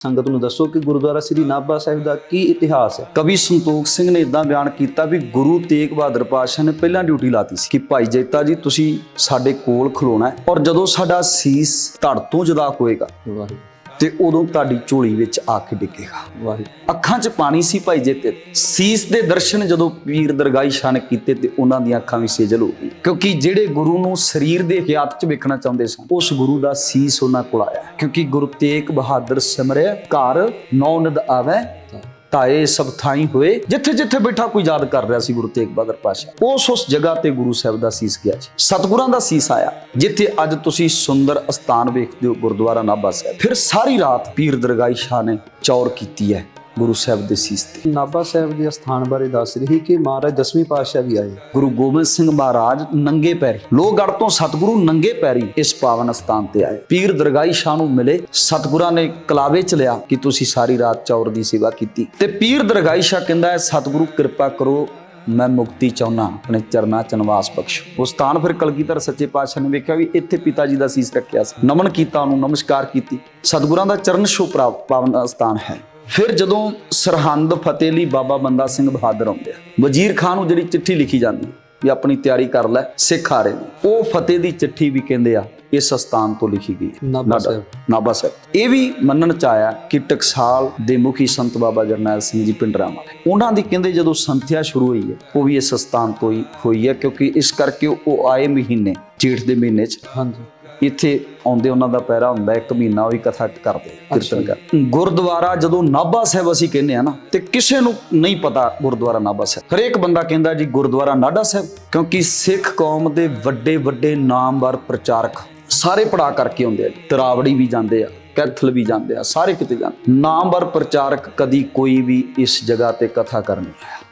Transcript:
ਸੰਗਤ ਨੂੰ ਦੱਸੋ ਕਿ ਗੁਰਦੁਆਰਾ ਸ੍ਰੀ ਨਾਭਾ ਸਾਹਿਬ ਦਾ ਕੀ ਇਤਿਹਾਸ ਹੈ? ਕਵੀ ਸੰਤੋਖ ਸਿੰਘ ਨੇ ਇਦਾਂ ਬਿਆਨ ਕੀਤਾ ਵੀ ਗੁਰੂ ਤੇਗ ਬਹਾਦਰ ਪਾਤਸ਼ਾਹ ਨੇ ਪਹਿਲਾਂ ਡਿਊਟੀ ਲਾਤੀ ਸੀ ਕਿ ਭਾਈ ਜੈਤਾ ਜੀ ਤੁਸੀਂ ਸਾਡੇ ਕੋਲ ਖਲੋਣਾ ਹੈ ਔਰ ਜਦੋਂ ਸਾਡਾ ਸੀਸ ਧੜ ਤੋਂ ਜੁਦਾ ਹੋਏਗਾ ਤੇ ਉਦੋਂ ਤੁਹਾਡੀ ਝੋਲੀ ਵਿੱਚ ਆ ਕੇ ਡਿੱਗੇਗਾ। ਵਾਹਿਗੁਰੂ। ਅੱਖਾਂ 'ਚ ਪਾਣੀ ਸੀ ਭਾਈ ਜੇਤੇ ਸੀਸ ਦੇ ਦਰਸ਼ਨ ਜਦੋਂ ਪੀਰ ਦਰਗਾਹੀ ਸ਼ਾਨ ਕੀਤੇ ਤੇ ਉਹਨਾਂ ਦੀਆਂ ਅੱਖਾਂ ਵੀ ਸੇਜਲ ਹੋ ਗਈ ਕਿਉਂਕਿ ਜਿਹੜੇ ਗੁਰੂ ਨੂੰ ਸਰੀਰ ਦੇ ਹਿਆਤ 'ਚ ਵੇਖਣਾ ਚਾਹੁੰਦੇ ਸਨ ਉਸ ਗੁਰੂ ਦਾ ਸੀਸ ਉਹਨਾਂ ਕੋਲ ਆਇਆ। ਕਿਉਂਕਿ ਗੁਰੂ ਤੇਗ ਬਹਾਦਰ ਸਿਮਰਿਆ ਘਰ ਨੌ ਨਿਦ ਆਵੇ ਤਾਏ ਸਭ ਥਾਈ ਹੋਏ। ਜਿੱਥੇ ਜਿੱਥੇ ਬੈਠਾ ਕੋਈ ਯਾਦ ਕਰ ਰਿਹਾ ਸੀ ਗੁਰੂ ਤੇਗ ਬਹਾਦਰ ਪਾਸ਼ਾ ਉਸ ਉਸ ਜਗ੍ਹਾ ਤੇ ਗੁਰੂ ਸਾਹਿਬ ਦਾ ਸੀਸ ਗਿਆ ਜੀ। ਸਤਿਗੁਰਾਂ ਦਾ ਸੀਸ ਆਇਆ। ਜਿੱਥੇ ਅੱਜ ਤੁਸੀਂ ਸੁੰਦਰ ਅਸਥਾਨ ਵੇਖਦੇ ਹੋ ਗੁਰਦੁਆਰਾ ਨਾਭਾ ਸਾਹਿਬ, ਫਿਰ ਸਾਰੀ ਰਾਤ ਪੀਰ ਦਰਗਾਹੀ ਸ਼ਾਹ ਨੇ ਚੌਰ ਕੀਤੀ ਹੈ। ਗੁਰੂ ਸਾਹਿਬ ਦੇ ਸੀਸ ਤੇ। ਨਾਭਾ ਸਾਹਿਬ ਦੇ ਸਥਾਨ ਬਾਰੇ ਦੱਸ ਰਹੀ ਕਿ ਮਹਾਰਾਜ ਦਸਵੀਂ ਪਾਤਸ਼ਾਹ ਵੀ ਆਏ। ਗੁਰੂ ਗੋਬਿੰਦ ਸਿੰਘ ਮਹਾਰਾਜ ਨੰਗੇ ਪੈਰੀ ਲੋਹਗੜ੍ਹ ਤੋਂ ਸਤਿਗੁਰੂ ਨੰਗੇ ਪੈਰੀ ਇਸ ਪਾਵਨ ਸਥਾਨ ਤੇ ਆਏ। ਪੀਰ ਦਰਗਾਹੀ ਸ਼ਾਹ ਨੂੰ ਮਿਲੇ ਸਤਿਗੁਰਾਂ ਨੇ ਕਲਾਵੇ ਚ ਲਿਆ ਕਿ ਤੁਸੀਂ ਸਾਰੀ ਰਾਤ ਚੌਰ ਦੀ ਸੇਵਾ ਕੀਤੀ। ਤੇ ਪੀਰ ਦਰਗਾਹੀ ਸ਼ਾਹ ਕਹਿੰਦਾ ਹੈ ਸਤਿਗੁਰੂ ਕਿਰਪਾ ਕਰੋ ਮੈਂ ਮੁਕਤੀ ਚਾਹੁੰਨਾ ਆਪਣੇ ਚਰਨਾਂ ਚ ਨਿਵਾਸ ਬਖਸ਼ੋ। ਉਹ ਸਥਾਨ ਫਿਰ ਕਲਗੀਧਰ ਸੱਚੇ ਪਾਤਸ਼ਾਹ ਨੇ ਵੇਖਿਆ ਵੀ ਇੱਥੇ ਪਿਤਾ ਜੀ ਦਾ ਸੀਸ ਰੱਖਿਆ ਸੀ। ਨਮਨ ਕੀਤਾ ਉਹਨੂੰ ਨਮਸਕਾਰ ਕੀਤੀ। ਸਤਿਗੁਰਾਂ ਦਾ ਚਰਨ ਪ੍ਰਾਪਤ ਪਾਵਨ ਸਥਾਨ ਹੈ। ਫਿਰ ਜਦੋਂ ਸਰਹੰਦ ਫਤਿਹ ਲਈ ਬਾਬਾ ਬੰਦਾ ਸਿੰਘ ਬਹਾਦਰ ਆਉਂਦੇ ਆ ਵਜ਼ੀਰ ਖਾਨ ਨੂੰ ਜਿਹੜੀ ਚਿੱਠੀ ਲਿਖੀ ਜਾਂਦੀ ਵੀ ਆਪਣੀ ਤਿਆਰੀ ਕਰ ਲੈ ਸਿੱਖ ਆ ਰਹੇ ਨੇ ਉਹ ਫਤਿਹ ਦੀ ਚਿੱਠੀ ਵੀ ਕਹਿੰਦੇ ਆ ਇਸ ਸਥਾਨ ਤੋਂ ਲਿਖੀ ਗਈ। ਨਾਭਾ ਸਾਹਿਬ। ਨਾਭਾ ਸਾਹਿਬ। ਇਹ ਵੀ ਮੰਨਣ ਚ ਆਇਆ ਕਿ ਟਕਸਾਲ ਦੇ ਮੁਖੀ ਸੰਤ ਬਾਬਾ ਜਰਨੈਲ ਸਿੰਘ ਜੀ ਪਿੰਡਰਾਮਾ ਉਹਨਾਂ ਦੀ ਕਹਿੰਦੇ ਜਦੋਂ ਸੰਥਿਆ ਸ਼ੁਰੂ ਹੋਈ ਹੈ ਉਹ ਵੀ ਇਸ ਸਥਾਨ ਤੋਂ ਹੀ ਹੋਈ ਹੈ ਕਿਉਂਕਿ ਇਸ ਕਰਕੇ ਉਹ ਆਏ ਮਹੀਨੇ ਜੇਠ ਦੇ ਮਹੀਨੇ ਚ। ਹਾਂਜੀ। ਇੱਥੇ ਆਉਂਦੇ ਉਹਨਾਂ ਦਾ ਪਹਿਰਾ ਹੁੰਦਾ ਇੱਕ ਮਹੀਨਾ ਉਹ ਵੀ ਕਥਾ ਕਰਦੇ ਕੀਰਤਨ ਕਰ ਗੁਰਦੁਆਰਾ ਜਦੋਂ ਨਾਭਾ ਸਾਹਿਬ ਅਸੀਂ ਕਹਿੰਦੇ ਆ ਨਾ ਤੇ ਕਿਸੇ ਨੂੰ ਨਹੀਂ ਪਤਾ ਗੁਰਦੁਆਰਾ ਨਾਭਾ ਸਾਹਿਬ। ਹਰੇਕ ਬੰਦਾ ਕਹਿੰਦਾ ਜੀ ਗੁਰਦੁਆਰਾ ਨਾਢਾ ਸਾਹਿਬ ਕਿਉਂਕਿ ਸਿੱਖ ਕੌਮ ਦੇ ਵੱਡੇ ਵੱਡੇ ਨਾਮਵਰ ਪ੍ਰਚਾਰਕ ਸਾਰੇ ਪੜਾ ਕਰਕੇ ਆਉਂਦੇ ਆ। ਤਰਾਵੜੀ ਵੀ ਜਾਂਦੇ ਆ ਕੈਥਲ ਵੀ ਜਾਂਦੇ ਆ ਸਾਰੇ ਕਿਤੇ ਜਾਂਦੇ ਨਾਮਵਰ ਪ੍ਰਚਾਰਕ ਕਦੀ ਕੋਈ ਵੀ ਇਸ ਜਗ੍ਹਾ ਤੇ ਕਥਾ ਕਰਨ ਨਹੀਂ ਆਇਆ।